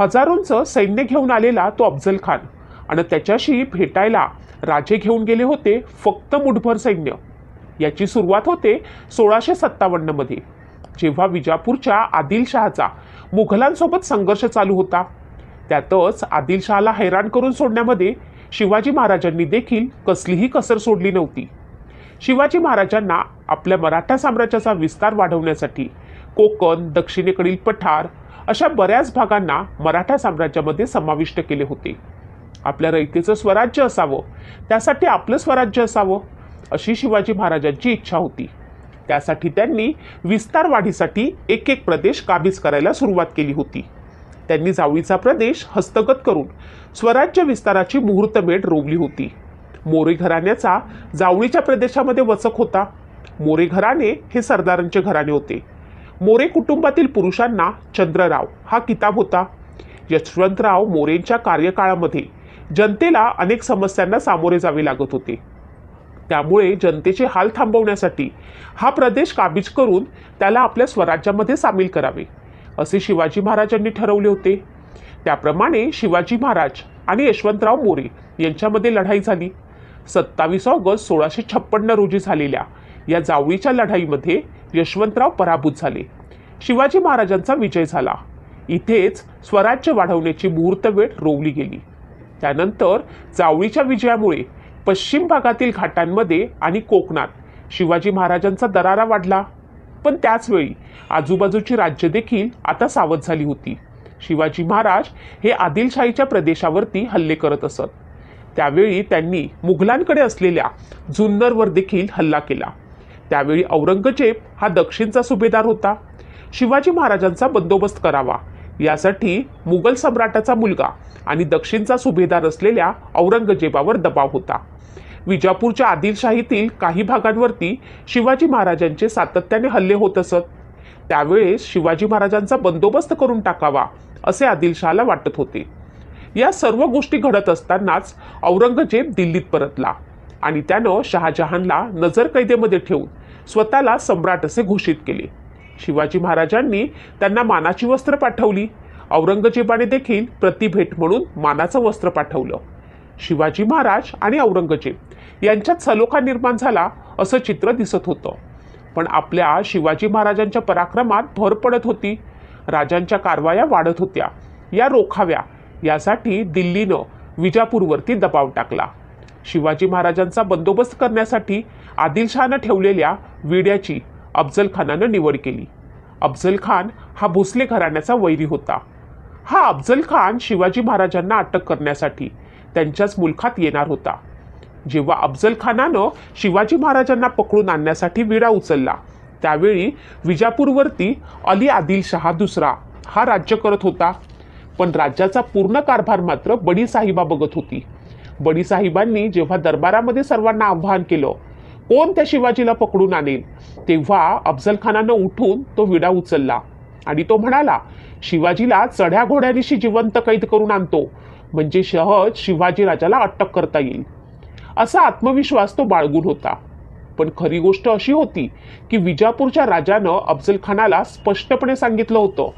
हजारोंचं सैन्य घेऊन आलेला तो अफजल खान. आणि त्याच्याशी भेटायला राजे घेऊन गेले होते फक्त मुठभर सैन्य. याची सुरुवात होते सोळाशे सत्तावन्नमध्ये जेव्हा विजापूरच्या आदिलशहाचा मुघलांसोबत संघर्ष चालू होता. त्यातच आदिलशहाला हैराण करून सोडण्यामध्ये शिवाजी महाराजांनी देखील कसलीही कसर सोडली नव्हती. शिवाजी महाराजांना आपल्या मराठा साम्राज्याचा विस्तार वाढवण्यासाठी कोकण दक्षिणेकडील पठार अशा बऱ्याच भागांना मराठा साम्राज्यामध्ये समाविष्ट केले होते. आपल्या रयतेचं स्वराज्य असावं त्यासाठी आपलं स्वराज्य असावं अशी शिवाजी महाराजांची इच्छा होती. त्यासाठी त्यांनी विस्तार वाढीसाठी एक एक प्रदेश काबीज करायला सुरुवात केली होती. त्यांनी जावळीचा प्रदेश हस्तगत करून स्वराज्य विस्ताराची मुहूर्तमेढ रोवली होती. मोरे घराण्याचा जावळीच्या प्रदेशामध्ये वचक होता. मोरे घराणे हे सरदारांचे घराणे होते. मोरे कुटुंबातील पुरुषांना चंद्रराव हा किताब होता. यशवंतराव मोरेंच्या कार्यकाळामध्ये जनतेला अनेक समस्यांना सामोरे जावे लागत होते. त्यामुळे जनतेचे हाल थांबवण्यासाठी हा प्रदेश काबीज करून त्याला आपल्या स्वराज्यामध्ये सामील करावे असे शिवाजी महाराजांनी ठरवले होते. त्याप्रमाणे शिवाजी महाराज आणि यशवंतराव मोरे यांच्यामध्ये लढाई झाली. सत्तावीस ऑगस्ट सोळाशे छप्पन्न रोजी झालेल्या या जावळीच्या लढाईमध्ये यशवंतराव पराभूत झाले. शिवाजी महाराजांचा विजय झाला. इथेच स्वराज्य वाढवण्याची मुहूर्तवेळ रोवली गेली. त्यानंतर जावळीच्या विजयामुळे पश्चिम भागातील घाटांमध्ये आणि कोकणात शिवाजी महाराजांचा दरारा वाढला. पण त्याचवेळी आजूबाजूची राज्य देखील आता सावध झाली होती. शिवाजी महाराज हे आदिलशाहीच्या प्रदेशावरती हल्ले करत असत. त्यावेळी त्यांनी मुघलांकडे असलेल्या जुन्नरवर देखील हल्ला केला. त्यावेळी औरंगजेब हा दक्षिणचा सुभेदार होता. शिवाजी महाराजांचा बंदोबस्त करावा. यासाठी मुघल सम्राटाचा मुलगा आणि दक्षिणचा सुभेदार असलेल्या औरंगजेबावर दबाव होता. विजापूरच्या आदिलशाहीतील काही भागांवरती शिवाजी महाराजांचे सातत्याने हल्ले होत असत. त्यावेळेस शिवाजी महाराजांचा बंदोबस्त करून टाकावा असे आदिलशहाला वाटत होते. या सर्व गोष्टी घडत असतानाच औरंगजेब दिल्लीत परतला. आणि त्यानं शहाजहानला नजरकैदेमध्ये ठेवून स्वतःला सम्राट असे घोषित केले. शिवाजी महाराजांनी त्यांना मानाची वस्त्र पाठवली. औरंगजेबाने देखील प्रतिभेट म्हणून मानाचं वस्त्र पाठवलं. शिवाजी महाराज आणि औरंगजेब यांच्यात सलोखा निर्माण झाला असं चित्र दिसत होतं. पण आपल्या शिवाजी महाराजांच्या पराक्रमात भर पडत होती. राजांच्या कारवाया वाढत होत्या. या रोखाव्या यासाठी दिल्लीनं विजापूरवरती दबाव टाकला. शिवाजी महाराजांचा बंदोबस्त करण्यासाठी आदिलशहानं ठेवलेल्या विड्याची अफजल खानानं निवड केली. अफजल खान हा भोसले घराण्याचा वैरी होता. हा अफजल खान शिवाजी महाराजांना अटक करण्यासाठी त्यांच्याच मुलखात येणार होता. जेव्हा अफजल खानानं शिवाजी महाराजांना पकडून आणण्यासाठी विडा उचलला त्यावेळी विजापूरवरती अली आदिलशहा दुसरा हा राज्य करत होता. पण राज्याचा पूर्ण कारभार मात्र बडी साहिबा बघत होती. बडीसाहेबांनी जेव्हा दरबारामध्ये सर्वांना आव्हान केलं कोण त्या शिवाजीला पकडून आणेल? तेव्हा अफजल खानानं उठून तो विडा उचलला आणि तो म्हणाला शिवाजीला चढ्या घोड्यानिशी जिवंत कैद करून आणतो. म्हणजे सहज शिवाजी राजाला अटक करता येईल. असा आत्मविश्वास तो बाळगून होता. पण खरी गोष्ट अशी होती की विजापूरच्या राजानं अफजल खानाला स्पष्टपणे सांगितलं होतं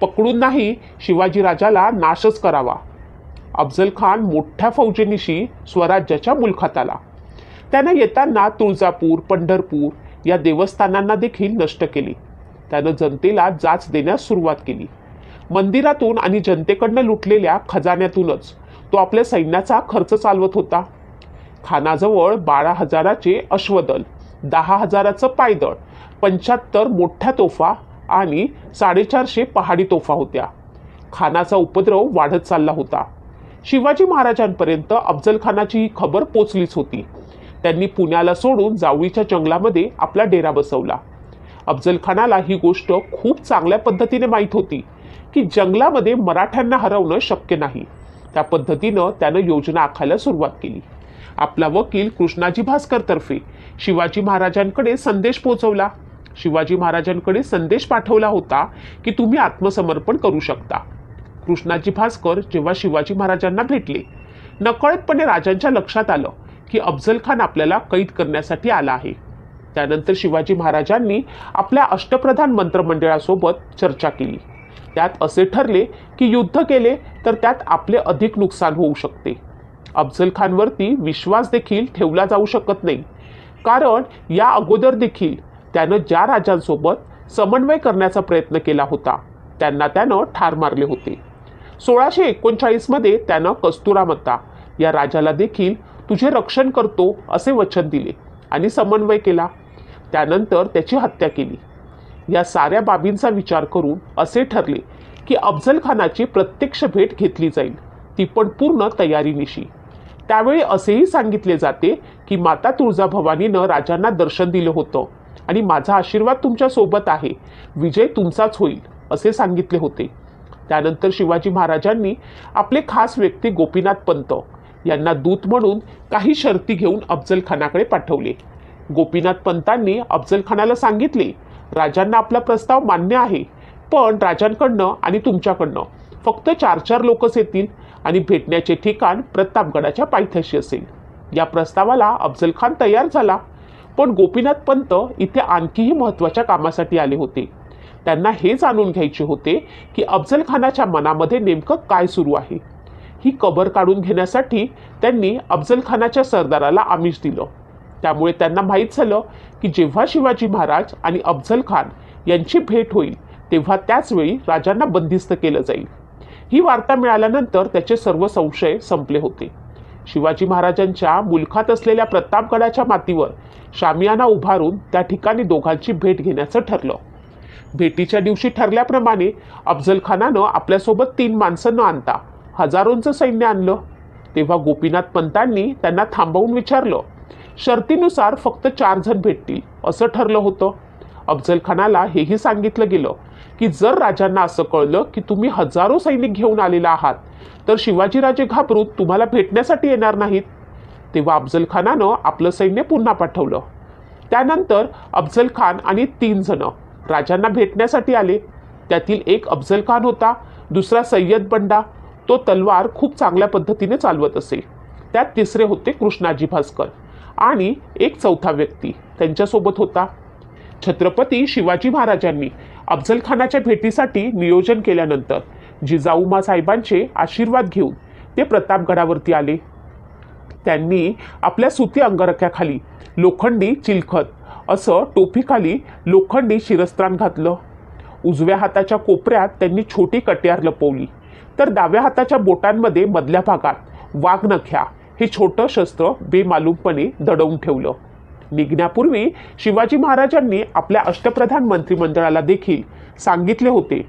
पकडून नाही शिवाजी राजाला नाशच करावा. अफजल खान मोठ्या फौजेनिशी स्वराज्याच्या मुलखात आला त्यानं येताना तुळजापूर पंढरपूर या देवस्थानांना देखील नष्ट केले. त्यानं जनतेला जाच देण्यास सुरुवात केली. मंदिरातून आणि जनतेकडनं लुटलेल्या खजान्यातूनच तो आपल्या सैन्याचा खर्च चालवत होता. खानाजवळ बारा हजाराचे अश्वदल दहा हजाराचं पायदळ पंच्याहत्तर मोठ्या तोफा आणि साडेचारशे पहाडी तोफा होत्या. खानाचा उपद्रव वाढत चालला होता. शिवाजी महाराजांपर्यंत अफजलखानाची ही खबर पोचलीच होती. त्यांनी पुण्याला सोडून जावळीच्या जंगलामध्ये आपला डेरा बसवला. अफजलखानाला ही गोष्ट खूप चांगल्या पद्धतीने माहीत होती की जंगलामध्ये मराठ्यांना हरवणं शक्य नाही. त्या पद्धतीनं त्यानं योजना आखायला सुरुवात केली. आपला वकील कृष्णाजी भास्कर तर्फे शिवाजी महाराजांकडे संदेश पोहोचवला शिवाजी महाराजांकडे संदेश पाठवला होता की तुम्ही आत्मसमर्पण करू शकता. कृष्णाजी भास्कर जेव्हा शिवाजी महाराजांना भेटले नकळतपणे राजांच्या लक्षात आलं की अफजल खान आपल्याला कैद करण्यासाठी आला आहे. त्यानंतर शिवाजी महाराजांनी आपल्या अष्टप्रधान मंत्रमंडळासोबत चर्चा केली. त्यात असे ठरले की युद्ध केले तर त्यात आपले अधिक नुकसान होऊ शकते. अफजल खानवरती विश्वास देखील ठेवला जाऊ शकत नाही. कारण या अगोदर देखील त्यानं ज्या राजांसोबत समन्वय करण्याचा प्रयत्न केला होता त्यांना त्यानं ठार मारले होते. सोळाशे एकोणचाळीसमध्ये त्यानं कस्तुरामत्ता या राजाला देखील तुझे रक्षण करतो असे वचन दिले आणि समन्वय केला. त्यानंतर त्याची हत्या केली. या साऱ्या बाबींचा विचार करून असे ठरले की अफजल खानाची प्रत्यक्ष भेट घेतली जाईल. ती पण पूर्ण तयारीनिशी. त्यावेळी असेही सांगितले जाते की माता तुळजाभवानीनं राजांना दर्शन दिलं होतं आणि माझा आशीर्वाद तुमच्यासोबत आहे. विजय तुमचाच होईल असे सांगितले होते. त्यानंतर शिवाजी महाराजांनी आपले खास व्यक्ती गोपीनाथ पंत यांना दूत म्हणून काही शर्ती घेऊन अफजलखानाकडे पाठवले. गोपीनाथ पंतांनी अफजलखानाला सांगितले राजांना आपला प्रस्ताव मान्य आहे पण राजांकडनं आणि तुमच्याकडनं फक्त चार चार लोकच येतील आणि भेटण्याचे ठिकाण प्रतापगडाच्या पायथ्याशी असेल. या प्रस्तावाला अफजलखान तयार झाला. पण गोपीनाथ पंत इथे आणखीही महत्त्वाच्या कामासाठी आले होते. त्यांना हे जाणून घ्यायचे होते की अफजल खानाच्या मनामध्ये नेमकं काय सुरू आहे. ही कबर काढून घेण्यासाठी त्यांनी अफजल खानाच्या सरदाराला आमिष दिलं. त्यामुळे त्यांना माहीत झालं की जेव्हा शिवाजी महाराज आणि अफजल खान यांची भेट होईल तेव्हा त्याचवेळी राजांना बंदिस्त केलं जाईल. ही वार्ता मिळाल्यानंतर त्याचे सर्व संशय संपले होते. शिवाजी महाराजांच्या मुलखात असलेल्या प्रतापगडाच्या मातीवर शामियाना उभारून त्या ठिकाणी दोघांची भेट घेण्याचं ठरलं. भेटीच्या दिवशी ठरल्याप्रमाणे अफजलखानानं आपल्यासोबत तीन माणसं न आणता हजारोंचं सैन्य आणलं. तेव्हा गोपीनाथ पंतांनी त्यांना थांबवून विचारलं शर्तीनुसार फक्त चार जण भेटतील असं ठरलं होतं अफजलखानाला हेही सांगितलं गेलं की जर राजांना असं कळलं की तुम्ही हजारो सैनिक घेऊन आलेला आहात तर शिवाजीराजे घाबरून तुम्हाला भेटण्यासाठी येणार नाहीत तेव्हा अफजलखानानं आपलं सैन्य पुन्हा पाठवलं. त्यानंतर अफजल खान आणि तीन जणं राजांना भेटण्यासाठी आले. त्यातील एक अफजल खान होता दुसरा सय्यद बंडा. तो तलवार खूप चांगल्या पद्धतीने चालवत असे. त्यात तिसरे होते कृष्णाजी भास्कर आणि एक चौथा व्यक्ती त्यांच्यासोबत होता. छत्रपती शिवाजी महाराजांनी अफजल खानाच्या भेटीसाठी नियोजन केल्यानंतर जिजाऊमा साहेबांचे आशीर्वाद घेऊन ते प्रतापगडावरती आले. त्यांनी आपल्या सुती अंगरख्याखाली लोखंडी चिलखत असं टोपीखाली लोखंडी शिरस्त्राण घातलं. उजव्या हाताच्या कोपऱ्यात त्यांनी छोटी कट्यार लपवली. तर डाव्या हाताच्या बोटांमध्ये मधल्या भागात वाघनख्या हे छोटं शस्त्र बेमालूमपणे दडवून ठेवलं. निघण्यापूर्वी शिवाजी महाराजांनी आपल्या अष्टप्रधान मंत्रिमंडळाला देखील सांगितले होते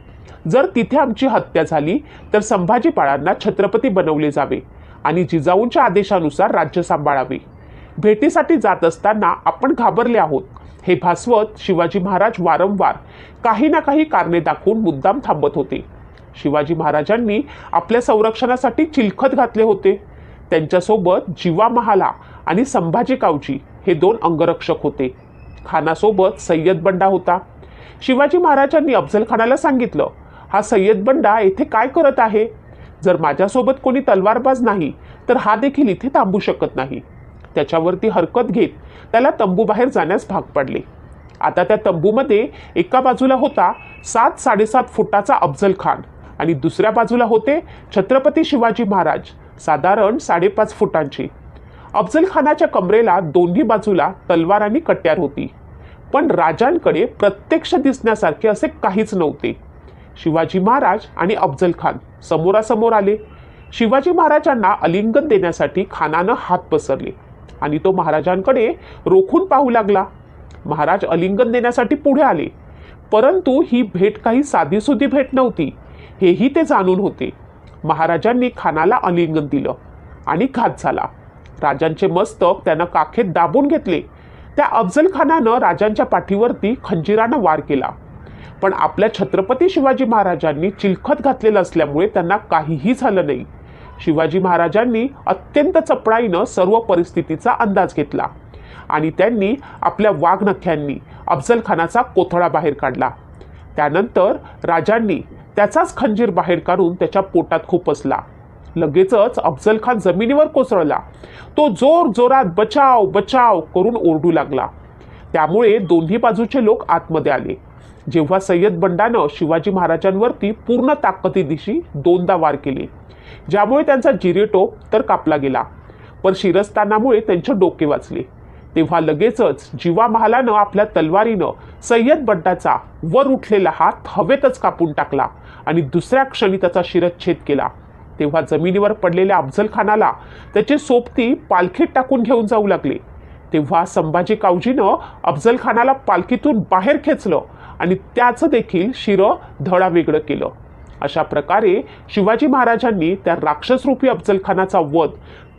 जर तिथे आमची हत्या झाली तर संभाजी बाळांना छत्रपती बनवले जावे आणि जिजाऊंच्या आदेशानुसार राज्य सांभाळावे. भेटीसाठी जात असताना आपण घाबरले आहोत. हे भासवत शिवाजी महाराज वारंवार काही ना काही कारणे दाखवून मुद्दाम थांबत होते. शिवाजी महाराजांनी आपल्या संरक्षणासाठी चिलखत घातले होते. त्यांच्यासोबत जीवा महाला आणि संभाजी कावजी हे दोन अंगरक्षक होते. खानासोबत सय्यद बंडा होता. शिवाजी महाराजांनी अफजल खानाला सांगितलं हा सय्यद बंडा येथे काय करत आहे? जर माझ्यासोबत कोणी तलवारबाज नाही तर हा देखील इथे थांबू शकत नाही. त्याच्यावरती हरकत घेत त्याला तंबूबाहेर जाण्यास भाग पडले. आता त्या तंबूमध्ये एका बाजूला होता सात साडेसात फुटाचा अफजल खान आणि दुसऱ्या बाजूला होते छत्रपती शिवाजी महाराज साधारण साडेपाच फुटांची. अफजल खानाच्या कमरेला दोन्ही बाजूला तलवार आणि कट्यार होती. पण राजांकडे प्रत्यक्ष दिसण्यासारखे असे काहीच नव्हते. शिवाजी महाराज आणि अफजल खान समोरासमोर आले. शिवाजी महाराजांना अलिंगन देण्यासाठी खानानं हात पसरले. आणि तो महाराजांकडे रोखून पाहू लागला. महाराज अलिंगन देण्यासाठी पुढे आले. परंतु ही भेट काही साधीसुधी भेट नव्हती. हेही ते जाणून होते. महाराजांनी खानाला अलिंगन दिलं आणि घात झाला. राजांचे मस्तक त्यानं काखेत दाबून घेतले. त्या अफजल खानानं राजांच्या पाठीवरती खंजिरानं वार केला. पण आपल्या छत्रपती शिवाजी महाराजांनी चिलखत घातलेलं असल्यामुळे त्यांना काहीही झालं नाही. शिवाजी महाराजांनी अत्यंत चपळाईनं सर्व परिस्थितीचा अंदाज घेतला. आणि त्यांनी आपल्या वाघनख्यांनी अफजलखानाचा कोथळा बाहेर काढला. त्यानंतर राजांनी त्याचाच खंजीर बाहेर काढून त्याच्या पोटात खुपसला लगेचच अफजल खान जमिनीवर कोसळला. तो जोर जोरात बचाव बचाव करून ओरडू लागला. त्यामुळे दोन्ही बाजूचे लोक आतमध्ये आले. जेव्हा सय्यद बंडानं शिवाजी महाराजांवरती पूर्ण ताकदीदिशी दोनदा वार केले. ज्यामुळे त्यांचा जिरेटोप तर कापला गेला. पण शिरस्तानामुळे त्यांचे डोके वाचले. तेव्हा लगेचच जीवा महालानं आपल्या तलवारीनं सय्यद बंडाचा वर उठलेला हात हवेतच कापून टाकला आणि दुसऱ्या क्षणी त्याचा शिरच्छेद केला. तेव्हा जमिनीवर पडलेल्या अफजल खानाला त्याची सोबती पालखीत टाकून घेऊन जाऊ लागले. तेव्हा संभाजी कावजीनं अफजल खानाला पालखीतून बाहेर खेचलं आणि त्याचं देखील शिरं धडा वेगळं केलं. अशा प्रकारे शिवाजी महाराजांनी त्या राक्षसरूपी अफजलखानाचा वध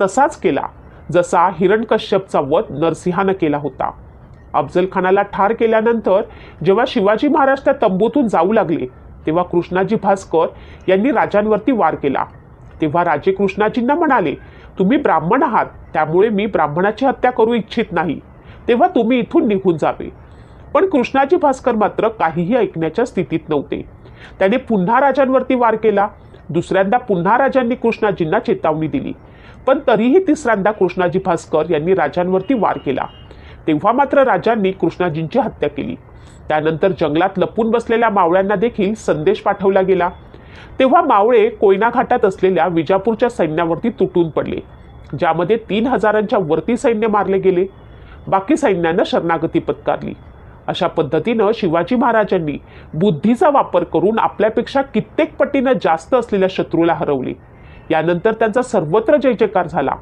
तसाच केला जसा हिरणकश्यपचा वध नरसिंहानं केला होता. अफजलखानाला ठार केल्यानंतर जेव्हा शिवाजी महाराज त्या तंबूतून जाऊ लागले तेव्हा कृष्णाजी भास्कर यांनी राजांवरती वार केला. तेव्हा राजे कृष्णाजींना म्हणाले तुम्ही ब्राह्मण आहात त्यामुळे मी ब्राह्मणाची हत्या करू इच्छित नाही. तेव्हा तुम्ही इथून निघून जावे. पण कृष्णाजी भास्कर मात्र काहीही ऐकण्याच्या स्थितीत नव्हते. त्याने पुन्हा राजांवरती वार केला. दुसऱ्यांदा पुन्हा राजांनी कृष्णाजींना चेतावणी दिली. पण तरीही तिसऱ्यांदा कृष्णाजी भास्कर यांनी राजांवरती वार केला. तेव्हा मात्र राजांनी कृष्णाजींची हत्या केली. त्यानंतर जंगलात लपून बसलेल्या मावळ्यांना देखील संदेश पाठवला गेला. तेव्हा मावळे कोयना घाटात असलेल्या विजापूरच्या सैन्यावरती तुटून पडले ज्यामध्ये तीन हजारांच्या वरती सैन्य मारले गेले. बाकी सैन्यानं शरणागती पत्कारली. अशा पद्धतीनं शिवाजी महाराजांनी बुद्धीचा वापर करून आपल्यापेक्षा कित्येक पटीनं जास्त असलेल्या शत्रूला हरवले. यानंतर त्यांचा सर्वत्र जय जयकार झाला.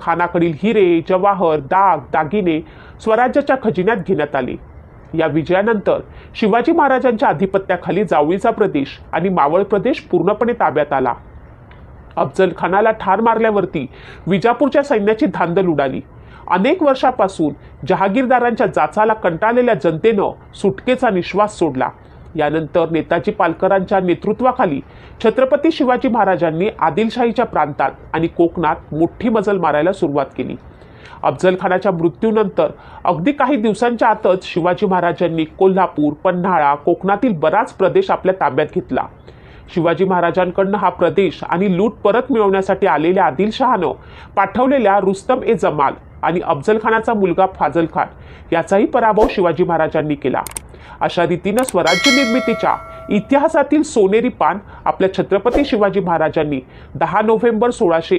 खानाकडील हिरे जवाहर दाग दागिने स्वराज्याच्या खजिन्यात घेण्यात आले. या विजयानंतर शिवाजी महाराजांच्या अधिपत्याखाली जावळीचा प्रदेश आणि मावळ प्रदेश पूर्णपणे ताब्यात आला. अफजल खानाला ठार मारल्यावरती विजापूरच्या सैन्याची धांदल उडाली. अनेक वर्षापासून जहागीरदारांच्या जाचाला कंटाळलेल्या जनतेनं सुटकेचा निश्वास सोडला. यानंतर नेताजी पालकरांच्या नेतृत्वाखाली छत्रपती शिवाजी महाराजांनी आदिलशाहीच्या प्रांतात आणि कोकणात मोठी मजल मारायला सुरुवात केली. अफजल खानाच्या मृत्यूनंतर अगदी काही दिवसांच्या आतच शिवाजी महाराजांनी कोल्हापूर पन्हाळा कोकणातील बराच प्रदेश आपल्या ताब्यात घेतला. शिवाजी महाराजांकडनं हा प्रदेश आणि लूट परत मिळवण्यासाठी आलेल्या आदिलशहानं पाठवलेल्या रुस्तम ए जमाल आणि अफजलखानाचा मुलगा फाजल खान याचाही पराभव शिवाजी महाराजांनी केला. अशा रीतीनं स्वराज्य निर्मितीच्या इतिहासातील सोनेरी पान आपल्या छत्रपती शिवाजी महाराजांनी दहा नोव्हेंबर सोळाशे